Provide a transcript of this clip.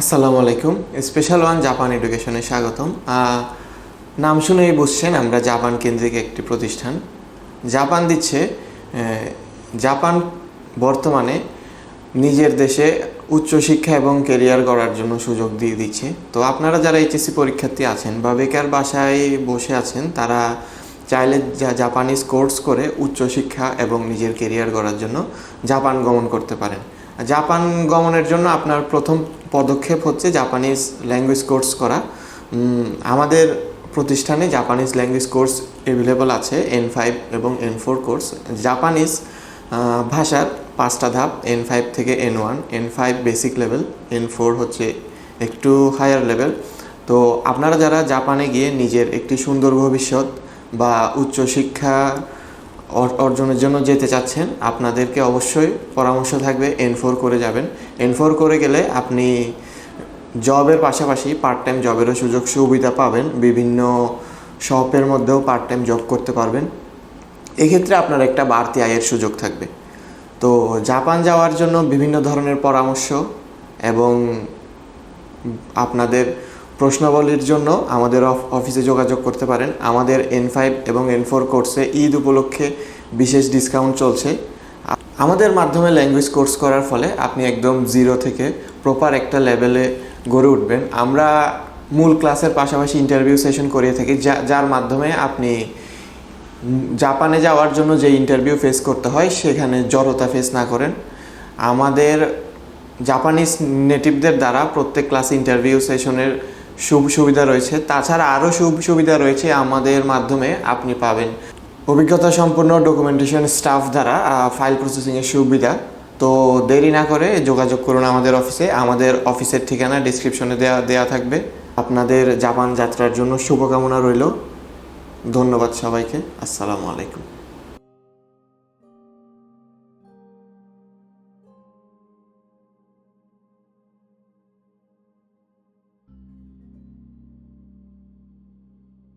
আসসালামু আলাইকুম। Special one Japan এডুকেশনে স্বাগতম। নাম শুনেই বুঝছেন আমরা জাপান কেন্দ্রিক একটি প্রতিষ্ঠান। জাপান দিচ্ছে জাপান বর্তমানে নিজের দেশে উচ্চশিক্ষা এবং কেরিয়ার গড়ার জন্য সুযোগ দিয়ে দিচ্ছে। তো আপনারা যারা এইচএসসি পরীক্ষার্থী আছেন বা বেকার বাসায় বসে আছেন, তারা চাইলে জাপানিজ কোর্স করে উচ্চশিক্ষা এবং নিজের কেরিয়ার গড়ার জন্য জাপান গমন করতে পারেন। জাপান গমনের জন্য আপনার প্রথম পদক্ষেপ হচ্ছে জাপানিজ ল্যাঙ্গুয়েজ কোর্স করা। আমাদের প্রতিষ্ঠানে জাপানিজ ল্যাঙ্গুয়েজ কোর্স অ্যাভেলেবল আছে এন ফাইভ এবং এন ফোর কোর্স জাপানিজ ভাষার পাঁচটা ধাপ এন ফাইভ থেকে N one N five basic level N four হচ্ছে একটু হায়ার লেভেল তো আপনারা যারা জাপানে গিয়ে নিজের একটি সুন্দর ভবিষ্যৎ বা উচ্চশিক্ষা অর্জনের জন্য যেতে চাচ্ছেন, আপনাদেরকে অবশ্যই পরামর্শ থাকবে এন ফোর করে যাবেন। এন ফোর করে গেলে আপনি জবের পাশাপাশি পার্ট টাইম জবেরও সুযোগ সুবিধা পাবেন। বিভিন্ন শপের মধ্যেও পার্ট টাইম জব করতে পারবেন। এক্ষেত্রে আপনার একটা বাড়তি আয়ের সুযোগ থাকবে। তো জাপান যাওয়ার জন্য বিভিন্ন ধরনের পরামর্শ এবং আপনাদের প্রশ্নাবলীর জন্য আমাদের অফ- অফিসে যোগাযোগ করতে পারেন। আমাদের এন ফাইভ এবং এন ফোর কোর্সে ঈদ উপলক্ষে বিশেষ ডিসকাউন্ট চলছে। আমাদের মাধ্যমে ল্যাঙ্গুয়েজ কোর্স করার ফলে আপনি একদম জিরো থেকে প্রপার একটা লেভেলে গড়ে উঠবেন। আমরা মূল ক্লাসের পাশাপাশি ইন্টারভিউ সেশন করিয়ে থাকি, যা- যার মাধ্যমে আপনি জাপানে যাওয়ার জন্য যে ইন্টারভিউ ফেস করতে হয়, সেখানে জড়তা ফেস না করেন। আমাদের জাপানিজ নেটিভদের দ্বারা প্রত্যেক ক্লাস ইন্টারভিউ সেশনের সুবিধা রয়েছে। তাছাড়া আরও সুব সুবিধা রয়েছে আমাদের মাধ্যমে আপনি পাবেন। অভিজ্ঞতা সম্পন্ন ডকুমেন্টেশন স্টাফ দ্বারা ফাইল প্রসেসিংয়ের সুবিধা। তো দেরি না করে যোগাযোগ করুন আমাদের অফিসে আমাদের অফিসের ঠিকানা ডিসক্রিপশনে দেওয়া দেওয়া থাকবে। আপনাদের জাপান যাত্রার জন্য শুভকামনা রইল। ধন্যবাদ সবাইকে। আসসালামু আলাইকুম।